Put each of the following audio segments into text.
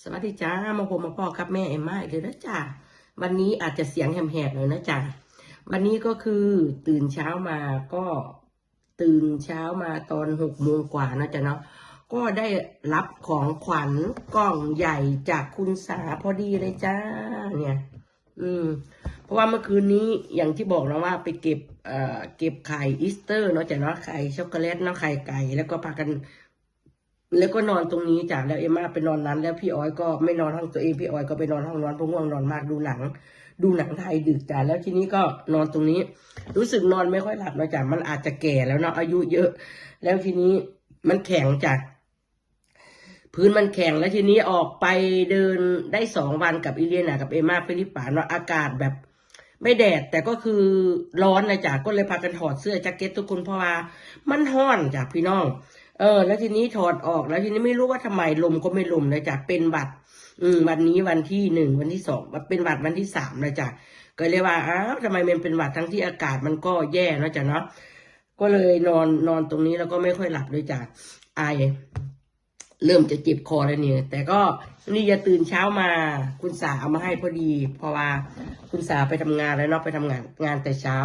สวัสดีจ้ามาพบมาพ่อครับแม่เอ็มมาอีกเลยนะจ้าวันนี้อาจจะเสียงแหบๆหน่อยนะจ้าวันนี้ก็คือตื่นเช้ามาก็ตื่นเช้ามาตอนหกโมงกว่านะจ๊ะเนาะก็ได้รับของขวัญกล่องใหญ่จากคุณสาพอดีเลยจ้า เนี่ย อืม เพราะว่าเมื่อคืนนี้อย่างที่บอกนะว่าไปเก็บเอ่อเก็บไข่อีสเตอร์เนาะจ้ะเนาะไข่ช็อกโกแลตเนาะไข่ไก่แล้วก็พากัน แล้วก็นอนตรงนี้จ้ะแล้วเอมมาไปนอนนั้น แล้วพี่อ้อยก็ไม่นอนห้องตัวเองพี่อ้อยก็ไปนอนห้องนอนเพราะง่วงนอนมากดูหนัง ดูหนังไทยดึกจ้ะแล้วทีนี้ก็นอนตรงนี้ รู้สึกนอนไม่ค่อยหลับนะจ้ะมันอาจจะแก่แล้วเนาะอายุเยอะ แล้วทีนี้มันแข็งจ้ะพื้นมันแข็งแล้วทีนี้ออกไปเดินได้สองวันกับอิเลียนากับเอมมาฟิลิปปานว่าอากาศแบบ ไม่แดดแต่ก็คือร้อนนะจ้ะก็เลยพากันถอดเสื้อแจ็คเก็ตทุกคนเพราะว่ามันร้อนจ้ะพี่น้อง เออ แล้วทีนี้ถอดออกแล้วทีนี้ไม่รู้ว่าทำไมลมก็ไม่ลมเลยจ้ะเป็นหวัดอืม วันนี้วันที่หนึ่งวันที่สองเป็นหวัดวันที่สามเลยจ้ะก็เลยว่าอ้าวทำไมมันเป็นหวัดทั้งที่อากาศมันก็แย่นะจ้ะเนาะก็เลยนอนนอนตรงนี้แล้วก็ไม่ค่อยหลับเลยจ้ะไอเริ่มจะเจ็บคอแล้วเนี่ย แต่ก็นี่จะตื่นเช้ามา คุณสาเอามาให้พอดี เพราะว่าคุณสาไปทำงานแล้วเนาะไปทำงานงานแต่เช้า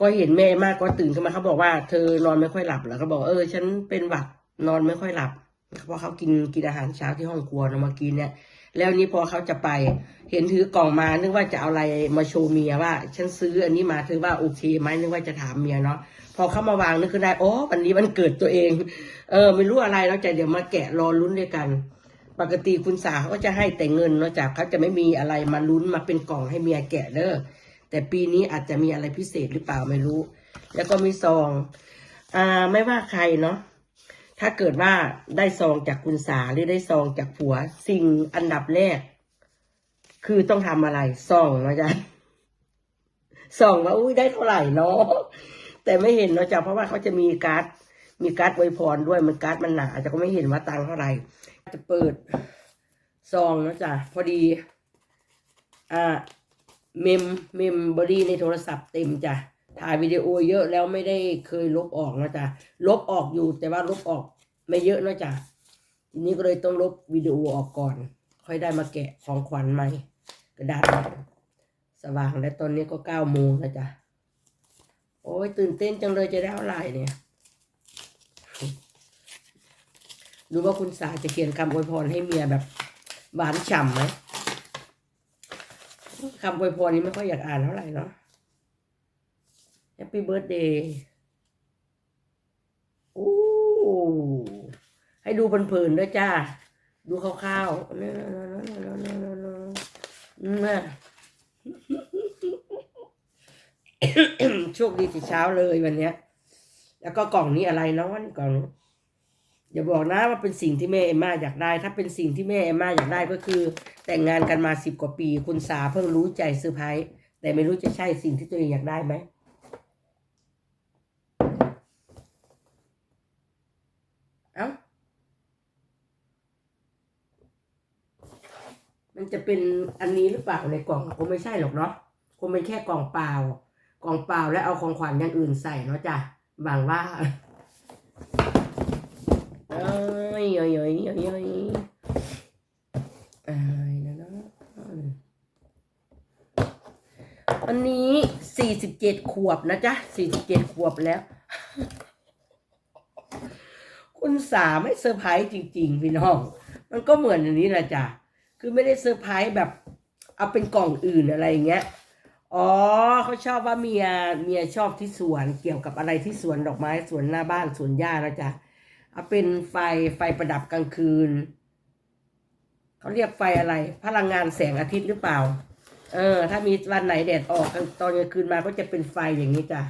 ก็เห็นแม่มากก็ตื่นขึ้นมาเขาบอกว่าเธอนอนไม่ค่อยหลับแล้วก็บอกเออ ฉันเป็นหวัดนอนไม่ค่อยหลับเพราะเขากินกินอาหารเช้าที่ห้องครัวนาะมากินเนี่ย แล้วนี้พอเขาจะไป เห็นถือกล่องมานึกว่าจะเอาอะไรมาโชว์เมียว่า ฉันซื้ออันนี้มาถือว่าโอเคไหมนึกว่าจะถามเมียเนาะพอเขามาวางนึกขึ้นได้โอ้วันนี้วันเกิดตัวเอง เออ ไม่รู้อะไรแล้วจะเดี๋ยวมาแกะรอลุ้นด้วยกัน ปกติคุณสาเขาก็จะให้แต่เงินเนาะจากเขาจะไม่มีอะไรมาลุ้นมาเป็นกล่องให้เมียแกะเด้อ แต่ปีนี้อาจจะมีอะไรพิเศษหรือเปล่าไม่รู้ แล้วก็มีซอง อ่าไม่ว่าใครเนาะถ้าเกิดว่าได้ซองจากคุณสาหรือได้ซองจากผัว สิ่งอันดับแรก คือต้องทำอะไรส่องนะจ๊ะส่องว่าอุ้ยได้เท่าไหร่เนาะแต่ไม่เห็นเนาะจ๊ะเพราะว่าเขาจะมีการ์ดมีการ์ดอวยพรด้วยมันการ์ดมันหนาอาจจะก็ไม่เห็นว่าตังค์เท่าไหร่จะเปิดซองนะจ๊ะพอดี อ่า เมมเมมบอรี่ในโทรศัพท์เต็มจ้ะถ่ายวิดีโอเยอะแล้วไม่ได้เคยลบออกนะจ๊ะลบออกอยู่แต่ว่าลบออกไม่เยอะนะจ๊ะทีนี้ก็เลยต้องลบวิดีโอออกก่อน ค่อยได้มาแกะของขวัญใหม่กระดาษสว่างแล้วตอนนี้ก็เก้าโมงแล้วจ้ะโอ้ยตื่นเต้นจังเลยจะได้เท่าไหร่เนี่ยดูว่าคุณสาจะเขียนคำอวยพรให้เมียแบบหวานฉ่ำไหม คำอวยพรนี้ไม่ค่อยอยากอ่านเท่าไหร่เนาะ Happy birthday โอ้ให้ดูเพลินๆด้วยจ้า ดูคร่าวๆนั่นโชคดีที่เช้าเลยวันเนี้ย แล้วก็กล่องนี้อะไรเนาะนี่กล่องนี้ อย่าบอกนะว่าเป็นสิ่งที่แม่เอมมาอยากได้ ถ้าเป็นสิ่งที่แม่เอมมาอยากได้ก็คือ แต่งงานกันมาสิบกว่าปี คุณสาเพิ่งรู้ใจเซอร์ไพรส์แต่ไม่รู้จะใช่สิ่งที่ตัวเองอยากได้ไหมเอ้ามันจะเป็นอันนี้หรือเปล่าในกล่องคงไม่ใช่หรอกเนาะคงเป็นแค่กล่องเปล่ากล่องเปล่าแล้วเอาของขวัญอย่างอื่นใส่เนาะจ้ะบางว่า ยเอ้ยเอ้ยเอ้ยเอ้ยนะนะอันนี้สี่สิบเจ็ดขวบนะจ๊ะสี่สิบเจ็ดขวบแล้ว คุณสาไม่เซอร์ไพรส์จริง ๆ พี่น้อง มันก็เหมือนอันนี้แหละจ้ะคือไม่ได้เซอร์ไพรส์แบบเอาเป็นกล่องอื่นอะไรอย่างเงี้ย อ๋อเขาชอบว่าเมียเมียชอบที่สวนเกี่ยวกับอะไรที่สวนดอกไม้สวนหน้าบ้านสวนหญ้านะจ๊ะ เอาเป็นไฟไฟประดับกลางคืน เขาเรียกไฟอะไร พลังงานแสงอาทิตย์หรือเปล่า เออ ถ้ามีวันไหนแดดออกตอนกลางคืนมาก็จะเป็นไฟอย่างนี้จ้ะ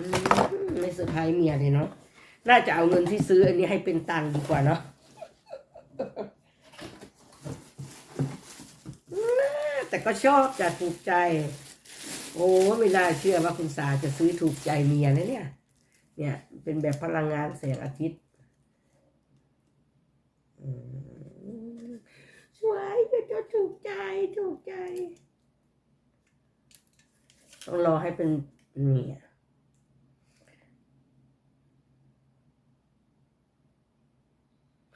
มไม่เซอร์ไพรส์เมียเลยเนาะน่าจะเอาเงินที่ซื้ออันนี้ให้เป็นตังค์ดีกว่าเนาะแต่ก็ชอบจะถูกใจ โอ้ไม่น่าเชื่อว่าคุณสาจะซื้อถูกใจเมียนะเนี่ย เนี่ย เป็นแบบพลังงานแสงอาทิตย์ สวยจะถูกใจถูกใจ ต้องรอให้เป็นนี่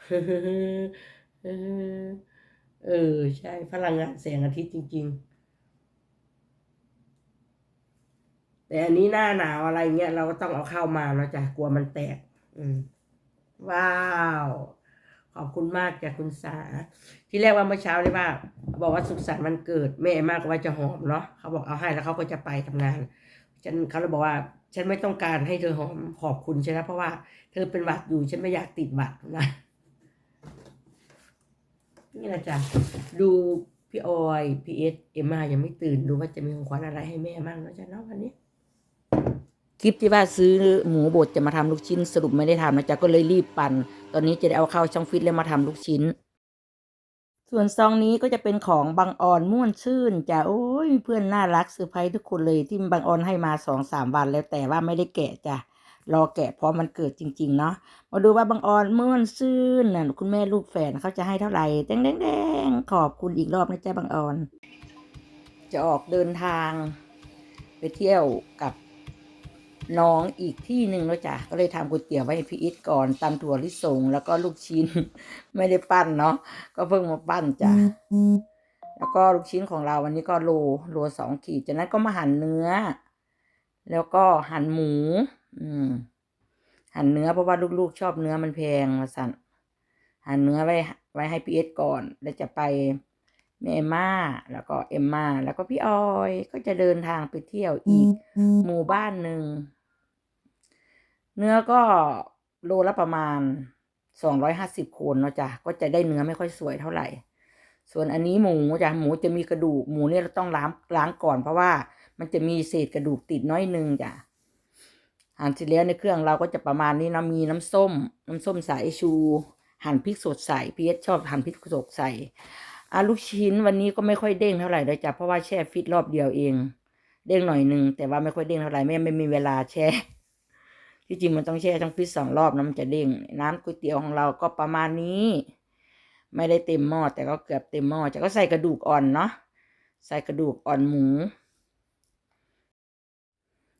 เออเออ ใช่ พลังงานแสงอาทิตย์จริง ๆ แต่อันนี้หน้าหนาวอะไรเงี้ย เราก็ต้องเอาเข้ามาเนาะจ้ะกลัวมันแตก อืม ว้าว ขอบคุณมากจากคุณสา ที่แรกว่าเมื่อเช้าเลยว่า บอกว่าสุขสันต์วันเกิดแม่มากกว่าจะหอมเนาะเขาบอกเอาให้แล้วเขาก็จะไปทำงาน ฉันเขาเลยบอกว่า ฉันไม่ต้องการให้เธอหอมขอบคุณใช่ไหมเพราะว่าเธอเป็นหวัดอยู่ฉันไม่อยากติดหวัดนะนี่แหละจ้ะดูพี่ออยพีเอสเอ็มมายังไม่ตื่นดูว่าจะมีของขวัญอะไรให้แม่มั่งเนาะจ้ะเนาะวันนี้ คลิปที่ว่าซื้อหมูบดจะมาทำลูกชิ้นสรุปไม่ได้ทำนะจ๊ะก็เลยรีบปั่น ตอนนี้จะได้เอาเข้าช่องฟิตแล้วมาทำลูกชิ้น ส่วนซองนี้ก็จะเป็นของบางออนม่วนชื่นจ้ะโอ้ยเพื่อนน่ารักเซอร์ไพรส์ทุกคนเลยที่บางออนให้มาสองสามวันแล้วแต่ว่าไม่ได้แกะจ้ะรอแกะพราะมันเกิดจริง ๆ เนาะมาดูว่าบางออนม่วนชื่นน่ะคุณแม่ลูกแฝดเขาจะให้เท่าไหร่แดงแดงแดงขอบคุณอีกรอบนะจ๊ะบางออน จะออกเดินทาง ไปเที่ยวกับ น้องอีกที่หนึ่งแล้วจ้ะก็เลยทำก๋วยเตี๋ยวไว้ให้พี่อิทก่อนตำถั่วลิสงแล้วก็ลูกชิ้น ไม่ได้ปั้นเนาะก็เพิ่งมาปั้นจ้ะแล้วก็ลูกชิ้นของเราวันนี้ก็โลโลสองขีดจากนั้นก็มาหั่นเนื้อ แล้วก็หั่นหมู อืม หั่นเนื้อเพราะว่าลูกๆ ชอบเนื้อมันแพงมาสั่นหั่นเนื้อไว้ไว้ให้พี่เอสก่อน แล้วจะไปแม่เอมม่าแล้วก็เอมม่าแล้วก็พี่ออยก็จะเดินทางไปเที่ยวอีกหมู่บ้านหนึ่ง เนื้อก็โลละประมาณสองร้อยห้าสิบคนเนาะจ้ะก็จะได้เนื้อไม่ค่อยสวยเท่าไหร่ ส่วนอันนี้หมูจ้ะหมูจะมีกระดูกหมูเนี่ยเราต้องล้างล้างก่อน เพราะว่ามันจะมีเศษกระดูกติดน้อยหนึงจ้ะหั่นเสร็จแล้วในเครื่องเราก็จะประมาณนี้นะมีน้ำส้ม น้ำส้มสายชู หั่นพริกสดใส่พีเอสชอบหั่นพริกสดใส่อาลูกชิ้นวันนี้ก็ไม่ค่อยเด้งเท่าไหร่เลยจ้ะเพราะว่าแช่ฟิตรอบเดียวเอง เด้งหน่อยหนึ่งแต่ว่าไม่ค่อยเด้งเท่าไหร่แม่ไม่มีเวลาแช่ ที่จริงมันต้องแช่ต้องฟิตสองรอบนะมันจะเด้งน้ำก๋วยเตี๋ยวของเราก็ประมาณนี้ ไม่ได้เต็มหม้อแต่ก็เกือบเต็มหม้อจะก็ใส่กระดูกอ่อนเนาะใส่กระดูกอ่อนหมู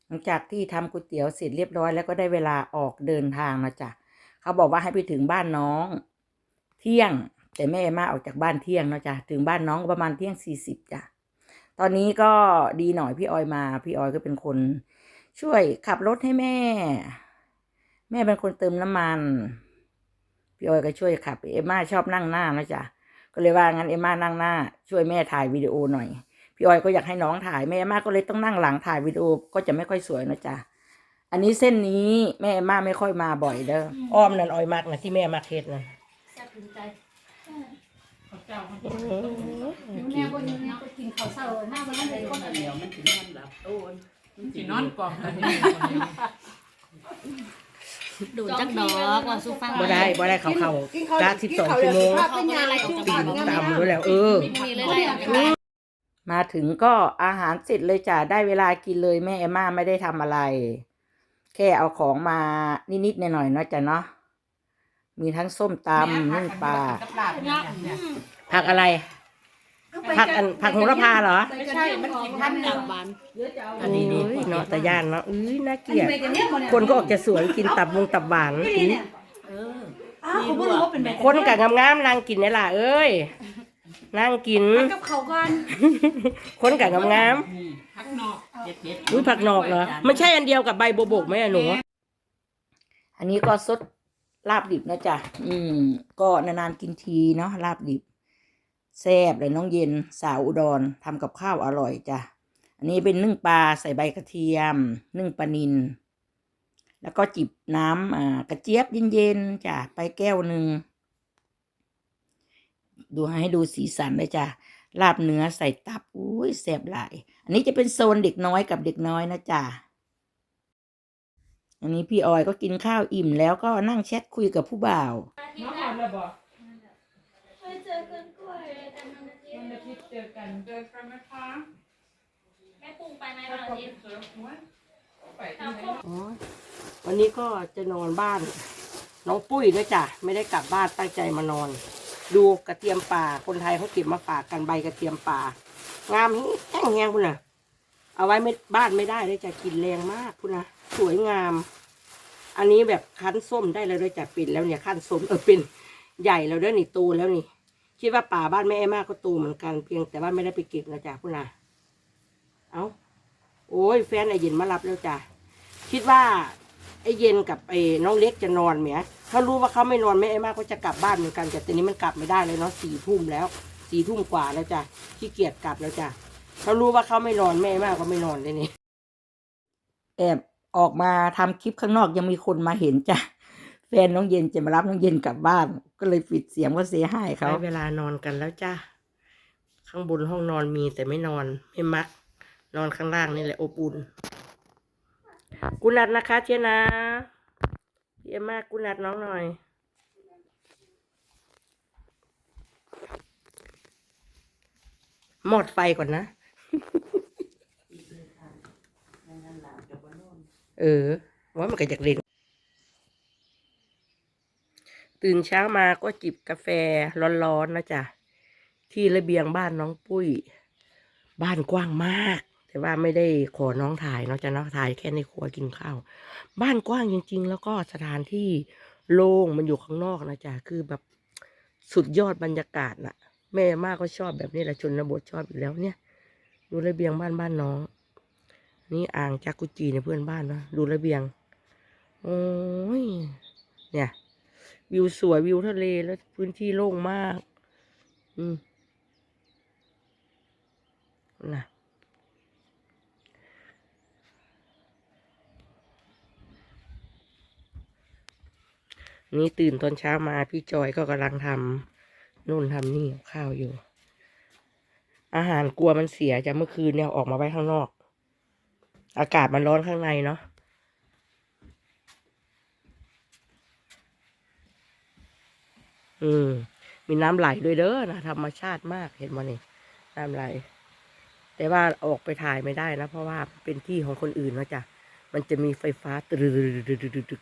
หลังจากที่ทำก๋วยเตี๋ยวเสร็จเรียบร้อยแล้วก็ได้เวลาออกเดินทางนะจ๊ะเขาบอกว่าให้ไปถึงบ้านน้อง เที่ยงแต่แม่มาออกจากบ้านเที่ยงนะจ้ะถึงบ้านน้องประมาณเที่ยงสี่สิบจ้ะตอนนี้ก็ดีหน่อยพี่ออยมา พี่ออยก็เป็นคน ช่วยขับรถให้แม่ แม่เป็นคนเติมน้ำมัน พี่ออยก็ช่วยขับ เอมม่าชอบนั่งหน้านะจ๊ะก็เลยว่างั้นเอมม่านั่งหน้า ช่วยแม่ถ่ายวิดีโอหน่อย พี่ออยก็อยากให้น้องถ่ายแม่เอมม่าก็เลยต้องนั่งหลังถ่ายวิดีโอก็จะไม่ค่อยสวยนะจ๊ะอันนี้เส้นนี้แม่เอมม่าไม่ค่อยมาบ่อยเด้ออ้อมนั่นออยมากนะที่แม่มาเทศนะแซ่บถึงใจโอ้โหอยู่แน่บนอยู่แน่ก็กินข้าวเช้าหน้าวันนั้นเลยคนเดียวมันถึงนอนหลับโอ้ ยสินอนกล่องกันนี่ดูจักดอกว่าสุฟังบ่ได้บ่ได้เขาเขากะสิบสองชั่วโมงเป็นยังไงจุ๊บตีนตามรู้แล้ว เออมีเลยได้ มาถึงก็อาหารเสร็จเลยจ้ะได้เวลากินเลยแม่เอมม่าไม่ได้ทำอะไร แค่เอาของมานิดๆหน่อยๆเนาะจ้ะเนาะมีทั้งส้มตำนึ่งปลา กับลาบเนี่ยเนี่ยผักอะไร ผักอันผักโหระพาเหรอ ไม่ใช่ มันกินท่านหนึ่งอันนี้เนาะแต่ย่านเนาะอุ้ยน่าเกลียด คนก็ออกจะสวยกินตับวงตับหวานอ้าวผมรู้ว่าเป็นแบบคนกับงามๆนางกินนี่ล่ะเอ้ยนั่งกิน กับเขาก่อนคนกับงามพักนอกเด็ดๆอุ้ยผักนอกเหรอไม่ใช่อันเดียวกับใบโบวบกไหมอะหนูอันนี้ก็สดลาบดิบนะจ๊ะ อืม ก็นานๆกินทีเนาะลาบดิบ แซ่บเลยน้องเย็นสาวอุดรทำกับข้าวอร่อยจ้ะ อันนี้เป็นนึ่งปลาใส่ใบกระเทียม นึ่งปลานิน แล้วก็จิบน้ำอ่ากระเจี๊ยบเย็นๆจ้ะไปแก้วหนึ่งดูให้ดูสีสันเลยจ้ะลาบเนื้อใส่ตับอุ้ยแซ่บหลาย อันนี้จะเป็นโซนเด็กน้อยกับเด็กน้อยนะจ๊ะอันนี้พี่ออยก็กินข้าวอิ่มแล้วก็นั่งแชทคุยกับผู้บ่าวน้องอ่อนระบอก เย็วันนอาทิตย์เจอกันเจอกันนะคะแม่ปรุงไปไหมวันอาทิตย์เจอหัวไปที่ไหนอ๋อวันนี้ก็จะนอนบ้าน น้องปุ้ยด้วยจ้ะไม่ได้กลับบ้านตั้งใจมานอน ดูกระเทียมป่าคนไทยเขาเก็บมาฝากกันใบกระเทียมป่า งามแห้งแห้งพุ่นน่ะเอาไว้ไม่บ้านไม่ได้เลยจะกินแรงมากพุ่นนะสวยงาม อันนี้แบบคั้นส้มได้เลยด้วยจ้ะปิดแล้วเนี่ยคั้นส้มเออเป็นใหญ่แล้วเด้อนี่โตแล้วนี่ คิดว่าป่าบ้านแม่เอ็มาก็ตูเหมือนกัน เพียงแต่ว่าไม่ได้ไปเก็บนะจ๊ะพุ่นนะเอาโอ้ยแฟนไอเย็นมารับแล้วจ้ะคิดว่าไอเย็นกับไอน้องเล็กจะนอนไหมถ้ารู้ว่าเขาไม่นอนแม่เอ็มาก็จะกลับบ้านเหมือนกันแต่ตอนนี้มันกลับไม่ได้เลยเนาะสี่ทุ่มแล้วสี่ทุ่มกว่าแล้วจ้ะขี้เกียจกลับแล้วจ้ะถ้ารู้ว่าเขาไม่นอนแม่เอ็มาก็ไม่นอนเลยนี่แอบออกมาทำคลิปข้างนอกยังมีคนมาเห็นจ้ะแฟนน้องเย็นจะมารับน้องเย็นกลับบ้าน ก็เลยปิดเสียงว่าเสียหายเขาได้เวลานอนกันแล้วจ้าข้างบนห้องนอนมีแต่ไม่นอนไม่มัก นอนข้างล่างนี่แหละอบอุ่นกุนัดนะคะเชนะพี่เอ็มมากุนัดน้องหน่อยหมดไฟก่อนนะ เออว่ามันก็อยากเล่น ตื่นเช้ามาก็จิบกาแฟร้อนๆนะจ๊ะที่ระเบียงบ้านน้องปุ้ย บ้านกว้างมาก แต่ว่าไม่ได้ขอน้องถ่ายเนาะจะน้องถ่ายแค่ในครัวกินข้าว บ้านกว้างจริง ๆ แล้วก็สถานที่โล่งมันอยู่ข้างนอกนะจ๊ะคือแบบสุดยอดบรรยากาศน่ะ แม่มากก็ชอบแบบนี้แหละชนบทชอบอยู่แล้วเนี่ย ดูระเบียงบ้านบ้านน้อง นี่อ่างจากกุจีในเพื่อนบ้านนะดูระเบียงโอ้ยเนี่ย วิวสวยวิวทะเลแล้วพื้นที่โล่งมาก อืมนะนี่ตื่นตอนเช้ามาพี่จอยก็กำลังทำนู่นทำนี่ข้าวอยู่ อาหารกลัวมันเสียจากเมื่อคืนเนี่ยอออกมาไว้ข้างนอก อากาศมันร้อนข้างในเนาะ อืม มีน้ำไหลด้วยเด้อนะธรรมชาติมากเห็นมั้นี่น้ำไหล แต่ว่าออกไปถ่ายไม่ได้นะ เพราะว่าเป็นที่ของคนอื่นนะจ๊ะมันจะมีไฟฟ้าตรึด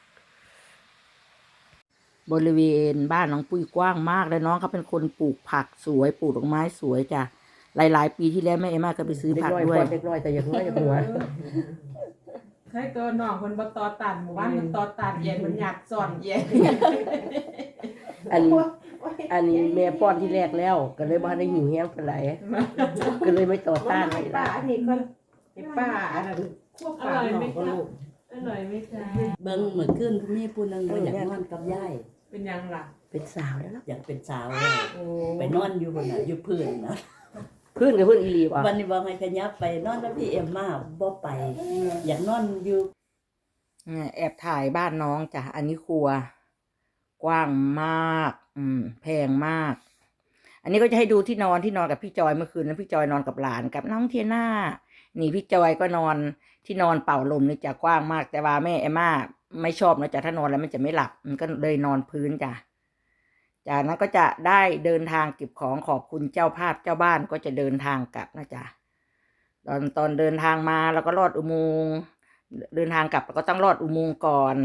บริเวณบ้านน้องปุ้ยกว้างมากแล้วน้องเขาเป็นคนปลูกผักสวยปลูกดอกไม้สวยจ้ะหลาย ๆ ปีที่แล้วแม่เอมมาก็ไปซื้อเล็กผักน้อยด้พวยอเล็กน้อยแต่อย่าหัวอย่าหัวใช้ตัวน้องคนบ่ต่อตันหมู่บ้านมันต่อตันเย็นมันหยัดซ่อนเย็น อันนี้ อันนี้แม่ป้อนที่แรกแล้ว ก็เลยบ้านได้หิวแห้งปานไหนก็เลยไม่ต่อต้านเลยป้าละอันนี้ก็ไอ้ป้าอันนั้นควบอปากร่อยหนไหมองคก็รับลูกอร่อยไหมจ๊ะเบิ่งเหมือนขึ้นมีผู้หนึงบ่อยากนอนกับยาย เป็นยังล่ะเป็นสาวแล้วเนาะอยากเป็นสาวเลยโอ้ไปนอนอยู่บนน่ะอยู่พื้นนะเพื่อนกับเพื่อนอีหลีวะวันนี้ว่าให้ขยับไปนอนแล้วพี่เอ็มมาบ่ไป อยากนอนอยู่เนี่ยแอบถ่ายบ้านน้องจ้ะ อันนี้ครัว กว้างมาก อืม แพงมาก อันนี้ก็จะให้ดูที่นอนที่นอนกับพี่จอยเมื่อคืนนั้นพี่จอยนอนกับหลานกับน้องเทียน่านี่พี่จอยก็นอนที่นอนเป่าลมนี่จะกว้างมาก แต่ว่าแม่เอมม่าไม่ชอบนะจ๊ะถ้านอนแล้วมันจะไม่หลับ มันก็เลยนอนพื้นจ้ะจากนั้นก็จะได้เดินทางเก็บของขอบคุณเจ้าภาพเจ้าบ้านก็จะเดินทางกลับนะจ๊ะตอนตอนเดินทางมาเราก็ลอดอุโมงค์เดินทางกลับเราก็ต้องลอดอุโมงค์ก่อน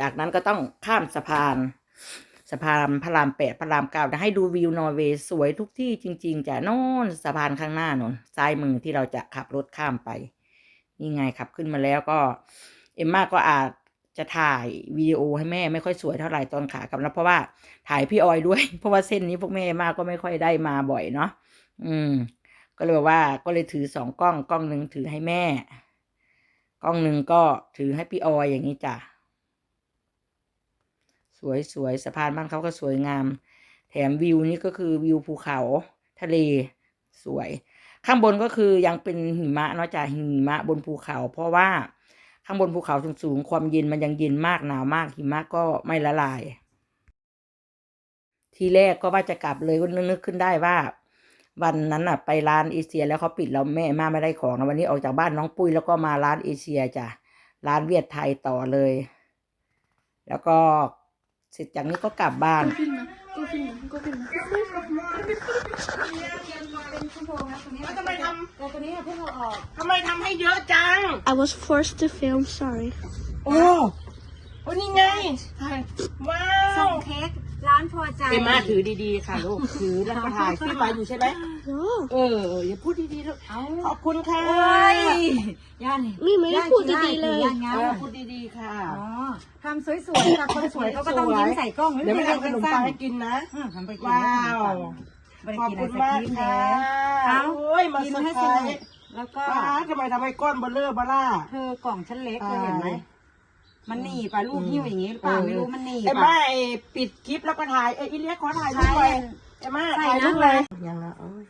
จากนั้นก็ต้องข้ามสะพาน สะพานพระรามแปดพระรามเก้าให้ดูวิวนอร์เวย์สวยทุกที่จริง ๆจ้ะโน่นสะพานข้างหน้าโนนซ้ายมือที่เราจะขับรถข้ามไปนี่ไงขับขึ้นมาแล้วก็เอ็มมาก็อาจจะถ่ายวิดีโอให้แม่ไม่ค่อยสวยเท่าไหร่ตอนขากลับแล้วเพราะว่าถ่ายพี่ออยด้วย เพราะว่าเส้นนี้พวกแม่มาก็ไม่ค่อยได้มาบ่อยเนาะอืม ก็เลยว่าก็เลยถือสองกล้องกล้องหนึ่งถือให้แม่ กล้องหนึ่งก็ถือให้พี่ออยอย่างนี้จ้ะ สวยสวยสะพานบ้านเขาก็สวยงาม แถมวิวนี้ก็คือวิวภูเขาทะเลสวย ข้างบนก็คือยังเป็นหิมะเนาะจ้ะหิมะบนภูเขา เพราะว่าข้างบนภูเขาสูงๆความเย็นมันยังเย็นมากหนาวมากหิมะก็ไม่ละลาย ทีแรกก็ว่าจะกลับเลยก็นึกขึ้นได้ว่าวันนั้นน่ะไปร้านเอเชียแล้วเขาปิดแล้วแม่มาไม่ได้ของนะวันนี้ออกจากบ้านน้องปุ้ยแล้วก็มาร้านเอเชียจ้ะร้านเวียดไทยต่อเลย แล้วก็ เสร็จจากนี้ก็กลับบ้านทำไมทแต่ตัวนี้เพิ่งเอาออกำทำไมทำให้เยอะจัง I was forced to film, sorry. โอ้โอ้นี่ไงว้าส่วงเค้ก ร้านพอใจเอ็มมาถือดีๆ ค่ะลูก ถือแล้วก็ถ่ายพี่มาอยู่ใช่ไหม No. เออ อย่าพูดดีๆลูกเอาขอบคุณค่ะโอ้ยย่านนี่ไม่ได้พูดดีๆเลยย่านงาเออมพูดดีๆค่ะอ๋อทำสวยๆค่ะคนสวยเขาก็ต้องยิ้มใส่กล้องเดี๋ยวไม่ทำขนมปังให้กินนะอืมทำไปกินว้าแล้วขนมปัวงไม่ได้ขอบกินไอคุณศมากครีมค่ะแล้วโอ้ยมากินเซอร์ให้ไพรสนุกส์แล้วก็ป้าทำไมทำไมก้อนเบลเลอร์บล่าเธอกล่องชั้นเล็กเธอเห็นไหมอ่า มันหนีบป่ะลูกหิ้วอย่างงี้หรือเปล่าไม่รู้มันหนีบไอ้ป่ะม่าไอ้ปิดคลิปแล้วก็ถ่ายไอ้อีเลียกขอถ่ายรูปใช่ไปไอ้ม่าใส่ถ่ายรูปนะเลย ยังละโอ้ย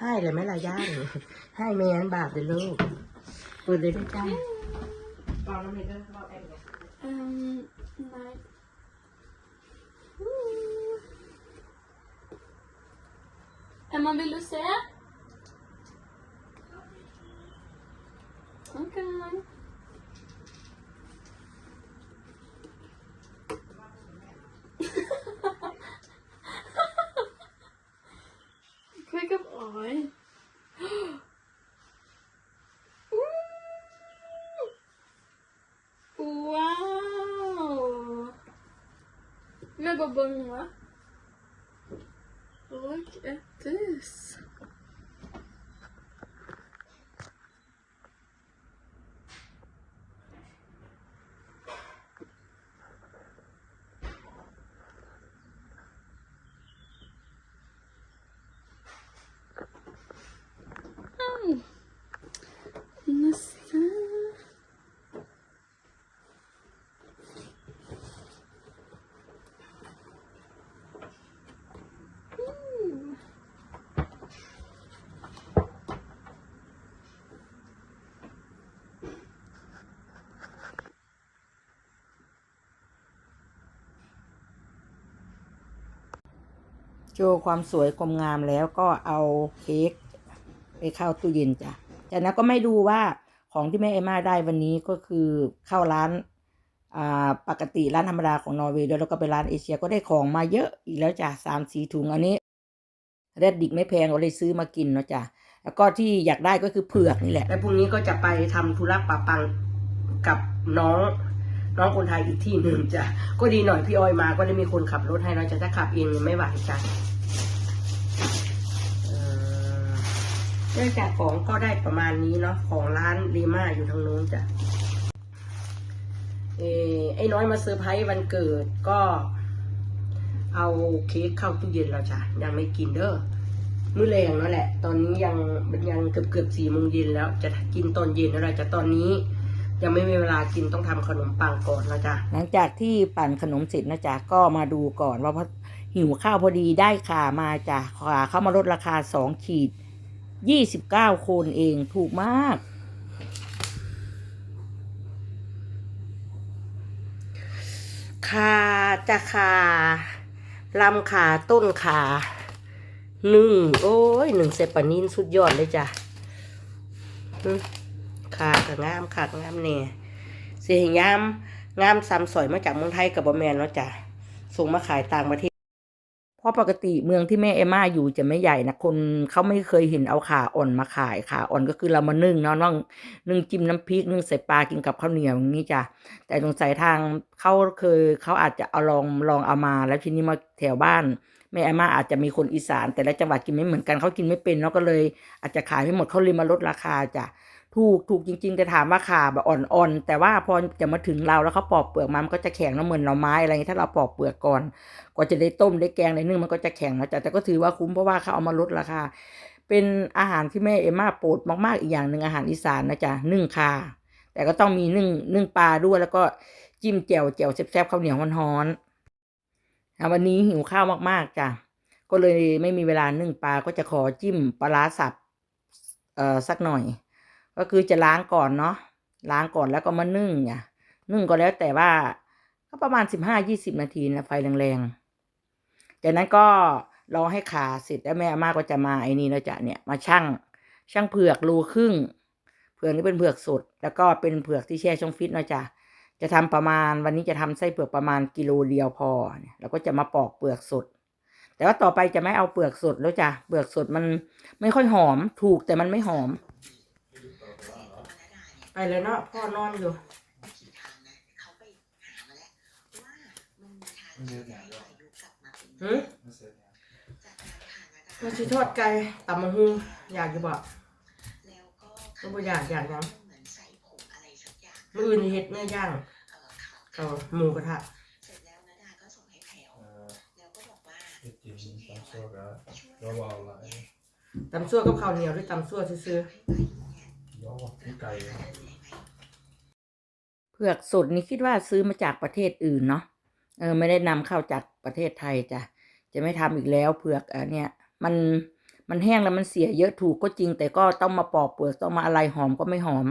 ให้เลยไหมล่ะย่าให้แม่นบาปเลยลูกเปิดเลยด้วยจ้าเปล่าแล้วเมย์ก็เปล่าแอบเนี่ย Look at this. โชว์ความสวยความงามแล้วก็เอาเค้กไปเข้าตู้เย็นจ้ะจากนั้นก็ไม่ดูว่าของที่แม่เอม่าได้วันนี้ก็คือเข้าร้านอ่าปกติร้านธรรมดาของนอร์เวย์ด้วยแล้วก็ไปร้านเอเชียก็ได้ของมาเยอะอีกแล้วจ้ะสามสีถุงอันนี้เรดดิกไม่แพงก็เลยซื้อมากินเนาะจ้ะแล้วก็ที่อยากได้ก็คือเผือกนี่แหละและพรุ่งนี้ก็จะไปทำธุระปะปังกับน้องน้องคนไทยอีกที่หนึ่งจ้ะก็ดีหน่อยพี่ออยมาก็ได้มีคนขับรถให้เราจะถ้าขับเองไม่ไหวจ้ะ เนื่องจากของก็ได้ประมาณนี้เนาะของร้านรีมาอยู่ทางโน้นจ้ะเออไอ้น้อยมาเซอร์ไพรส์วันเกิดก็ เอาเค้กเข้าตู้เย็นแล้วจ้ะยังไม่กินเด้อมื้อแรงนั่นแหละ ตอนนี้ยังมันยังเกือบเกือบสี่โมงเย็นแล้วจะกินตอนเย็นแล้วล่ะจะตอนนี้ ยังไม่มีเวลากินต้องทำขนมปังก่อนนะจ๊ะหลังจากที่ปั่นขนมเสร็จนะจ๊ะก็มาดูก่อนว่า หิวข้าวพอดีได้ขามาจ้ะขาเข้ามาลดราคาสองขีดยี่สิบเก้าคนเองถูกมาก ขาจะขาลำขาต้นขาหนึ่งโอ้ยหนึ่งเซปานินสุดยอดเลยจ้ะขาก็งามขากงามแน่เสียงามงามซ้ำสอยมาจากเมืองไทยกับบอแมนเนาะจ้ะส่งมาขายต่างประเทศ ราะปกติเมืองที่แม่เอม่าอยู่จะไม่ใหญ่นะคนเขาไม่เคยเห็นเอาขาอ่อนมาขายขาอ่อนก็คือเรามานึ่งเนาะน้องนึ่งจิ้มน้ำพริกนึ่งใส่ปลากินกับข้าวเหนียวอย่างนี้จ้ะแต่ตรงสายทางเขาเคยเขาอาจจะเอาลองลองเอามา แล้วทีนี้มาแถวบ้านแม่เอมม่าอาจจะมีคนอีสาน แต่ละจังหวัดกินไม่เหมือนกันเขากินไม่เป็นเนาะก็เลย อาจจะขายไม่หมดเขาเลยมาลดราคาจ้ะ ถูกถูกจริง ๆ แต่ถามว่าขาแบบอ่อนๆแต่ว่าพอจะมาถึงเราแล้วเขาปอกเปลือกมามันก็จะแข็งเนาะเหมือนหน่อไม้อะไรอย่างนี้ถ้าเราปอกเปลือกก่อนกว่าจะได้ต้มได้แกงได้นึ่งมันก็จะแข็งนะจ๊ะแต่ก็ถือว่าคุ้มเพราะว่าเขาเอามาลดราคาเป็นอาหารที่แม่เอม่าโปรดมากๆอีกอย่างหนึ่งอาหารอีสานนะจ๊ะนึ่งคาแต่ก็ต้องมีนึ่งนึ่งปลาด้วยแล้วก็จิ้มแจ่วแจ่วแซ่บๆข้าวเหนียวฮ้อนๆอะวันนี้หิวข้าวมากๆจ้ะก็เลยไม่มีเวลานึ่งปลาก็จะขอจิ้มปลาร้าสับเอ่อสักหน่อย ก็คือจะล้างก่อนเนาะล้างก่อนแล้วก็มานึ่งเนี่ยนึ่งก็แล้วแต่ว่าก็ประมาณสิบห้ายี่สิบนาทีนะไฟแรงๆ จากนั้นก็รอให้ขาเสร็จแล้วแม่อาม่าก็จะมาไอ้นี่แล้วจะเนี่ยมาชั่งชั่งเผือกโลครึ่ง เผือกนี่เป็นเผือกสดแล้วก็เป็นเผือกที่แช่ช่องฟิตนะจ้ะจะทำประมาณวันนี้จะทำไส้เผือกประมาณกิโลเดียวพอเนี่ยแล้วก็จะมาปอกเปลือกสด แต่ว่าต่อไปจะไม่เอาเปลือกสดแล้วจ้ะเปลือกสดมันไม่ค่อยหอม ถูกแต่มันไม่หอม ไปเลยเนาะพ่อนอนอยู่หืมมาชิทอดไก่ตำมะฮุงอยากจะบอกก็บ่อยากอยากยังมื้ออื่นนี่เฮ็ดเนื้อย่างกับหมูกระทะเสร็จแล้วนาดาก็ส่งให้แพลวแล้วก็บอกว่าเจ็ดเจ็ดสาม fråga. Jag var online. ตำซั่วกับข้าวเหนียวหรือตำซั่วซื่อ Ja, vilka är ๆเผือกสดนี่คิดว่าซื้อมาจากประเทศอื่นเนาะเออไม่ได้นำเข้าจากประเทศไทยจ้ะจะไม่ทำอีกแล้วเผือกอันเนี้ยมันมันแห้งแล้วมันเสียเยอะถูกก็จริง แต่ก็ต้องมาปอกเปลือกต้องมาอะไรหอมก็ไม่หอม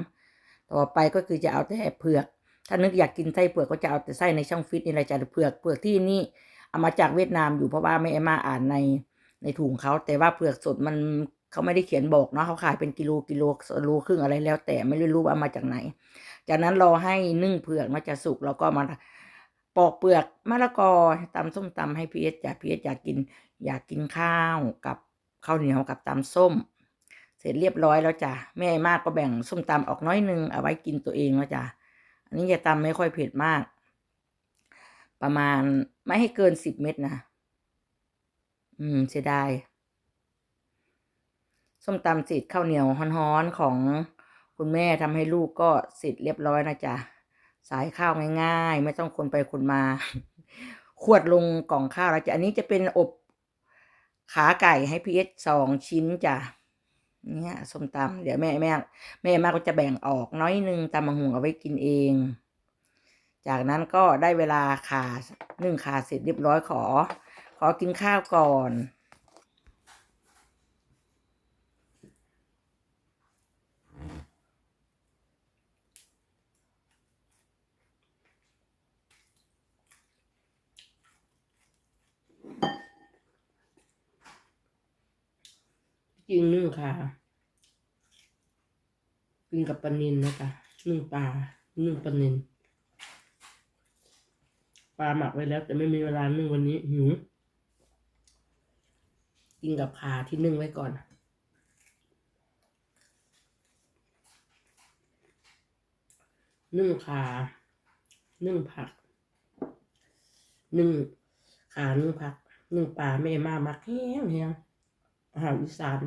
ต่อไปก็คือจะเอาแต่เผือก ถ้านึกอยากกินไส้เผือกก็จะเอาแต่ไส้ในช่องฟิตนี่แหละจ้ะเผือกเผือกที่นี่เอามาจากเวียดนามอยู่เพราะว่าแม่เอมาอ่านในในถุงเขาแต่ว่าเผือกสดมัน เขาไม่ได้เขียนบอกเนาะเขาขายเป็นกิโลกิโลโลครึ่งอะไรแล้วแต่ไม่ได้รู้ว่าเอามาจากไหน จากนั้นรอให้นึ่งเผือกมันจะสุกแล้วก็มาปอกเปลือกมะละกอตำส้มตำให้พีเอสจากพีเอสอยากกิน อยากกินข้าวกับข้าวเหนียวกับตำส้ม เสร็จเรียบร้อยแล้วจ้ะแม่มากก็แบ่งส้มตำออกน้อยนึงเอาไว้กินตัวเองแล้วจ้ะอันนี้จะตำไม่ค่อยเผ็ดมาก ประมาณไม่ให้เกินสิบเม็ดนะ อืมเสียดาย ส้มตำสร็จข้าวเหนียวฮ้อนๆของคุณแม่ทำให้ลูกก็สร็จเรียบร้อยนะจ๊ะสายข้าวง่าย ๆ ไม่ต้องคนไปคนมา ขวดลงกล่องข้าวแล้วจ้ะอันนี้จะเป็นอบขาไก่ให้พีเอสสองชิ้นจ้ะเนี่ยส้มตำเดี๋ยวแม่แม่แม่มากก็จะแบ่งออกน้อยนึงตำมะหุงเอาไว้กินเอง จากนั้นก็ได้เวลาขานึ่งขาเสร็จเรียบร้อยขอ ขอกินข้าวก่อน จริงนึ่งค่ะกินกับปลานินนะจ๊ะนึ่งปลานึ่งปลานินปลาหมักไว้แล้ว แต่ไม่มีเวลานึ่งวันนี้หิวกินกับขาที่นึ่งไว้ก่อนนึ่งขานึ่งผักนึ่งขานึ่งผักนึ่งปลาแม่มามักแห้งแห้ง อาหารอีสาน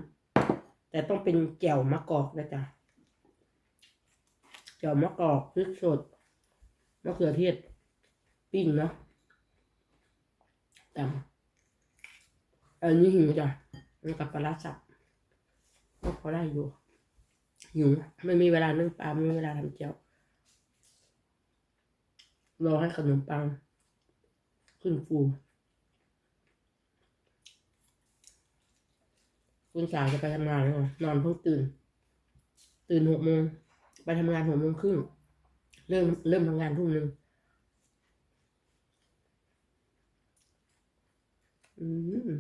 แต่ต้องเป็นแจ่วมะกอกนะจ๊ะแจ่วมะกอกพริกสดมะเขือเทศปิ้งเนาะตำอันนี้หิวจ้ะกับปลาร้าสับก็พอได้อยู่หิวไม่มีเวลานึ่งปลาไม่มีเวลาทำแจ่วรอให้ขนมปังขึ้นฟู คุณสาวจะไปทำงานแล้วนอนเพิ่งตื่น ตื่นหกโมงไปทำงานหกโมงครึ่งเริ่มเริ่มทำงานทุ่มหนึ่งอืม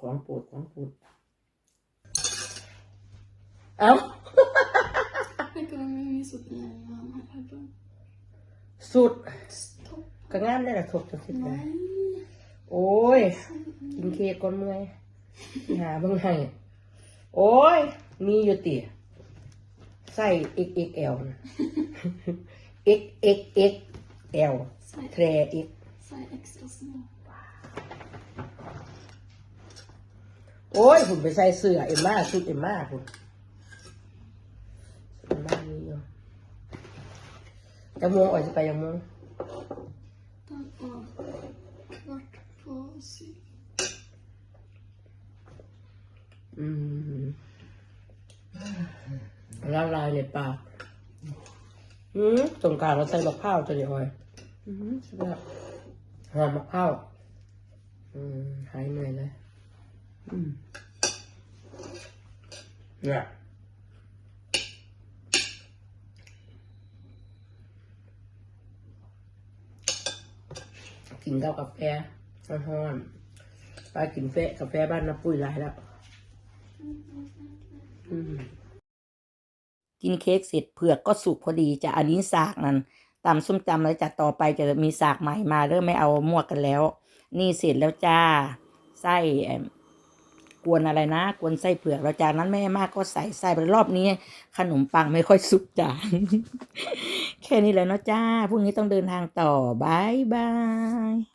ของโปรดของโปรดเอ้า Jag kan med min så nej, mamma. Jag bara, สุด stopp. ก็งามได้ละทบจังสิบเลย Nej. โอ้ย กินเค้กก่อนเมื่อย หาเบางให้ โอ้ย มีอยู่ติใส่ XXL นะ XXXL แทร X Säg extra små. โอ้ยผมไปใส่เสื้อเอ็มม่าชุดเอ็มม่าคุณเอ็มม่ามีอยู่จะมวงอ่อยจะไปยังมวง Den var kvart på syv. อืม ละลายในปากอืมตรงกลางเราใส่มะพร้าวจะเดี๋ยวอ่อยอืมสุดยอดหอมมะพร้าวอืมหายเหนื่อยเลยอืมเนี่ยกินข้าวกาแฟร้อนๆไปกินเฟะกาแฟบ้านน้ำปุ้ยหลายแล้วอืม กินเค้กเสร็จเผือกก็สุกพอดีจะอันนี้สากนั่นตำส้มตำแล้วจะต่อไปจะมีสากใหม่มาเริ่มไม่เอามั่วกันแล้ว นี่เสร็จแล้วจ้าไส้เอิ่มกวนอะไรนะ กวนไส้เผือกแล้วจากนั้นแม่มากก็ใส่ไส้ไปรอบนี้ ขนมปังไม่ค่อยสุกจ้าแค่นี้แหละเนาะจ้าพรุ่งนี้ต้องเดินทางต่อบายบาย